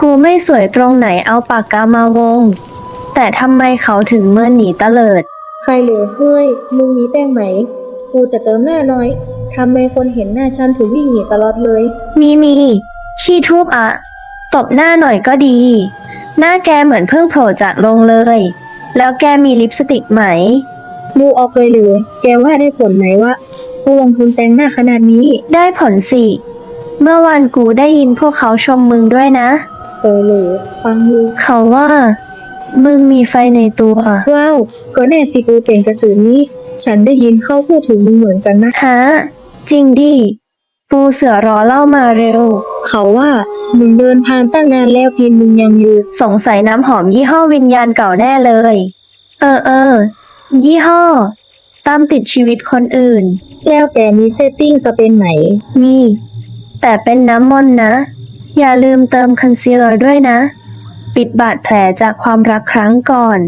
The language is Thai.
กูไม่สวยตรงไหนเอาปากกามาวง แต่ทำไมเขาถึงเมินหนีตะเลิด ใครเหลือเฮ้ย มึงมีแป้งไหม กูจะเติมหน้าน้อยทำไมคนเห็นหน้าฉันถึงวิ่งหนีตลอดเลย มีมีขี้ทูบอะตบหน้าหน่อยก็ดี หน้าแกเหมือนเพิ่งโผล่จากลงเลย แล้วแกมีลิปสติกไหม มูออกเลยหรือ แกว่าได้ผลไหมวะกูลงทุนแต่งหน้าขนาดนี้ ได้ผลสิ เมื่อวานกูได้ยินพวกเขาชมมึงด้วยนะ เออหรือฟังอยู่เขาว่า มึงมีไฟในตัว ว้าว ก็แน่สิกูเก่งกระสือนี้ ฉันได้ยินเขาพูดถึงมึงเหมือนกันนะ ฮะ จริงดิ ปูเสือรอเล่ามาเร็ว เขาว่ามึงเดินผ่านตั้งนานแล้วกินมึงยังอยู่ สงสัยน้ำหอมยี่ห้อวิญญาณเก่าแน่เลย เออเออ ยี่ห้อ ตามติดชีวิตคนอื่น แล้วแกมีเซตติ้งสเปนไหน มี แต่เป็นน้ำมนต์นะ อย่าลืมเติมคอนซีลเลอร์ด้วยนะ ปิดบาดแผลจากความรักครั้งก่อน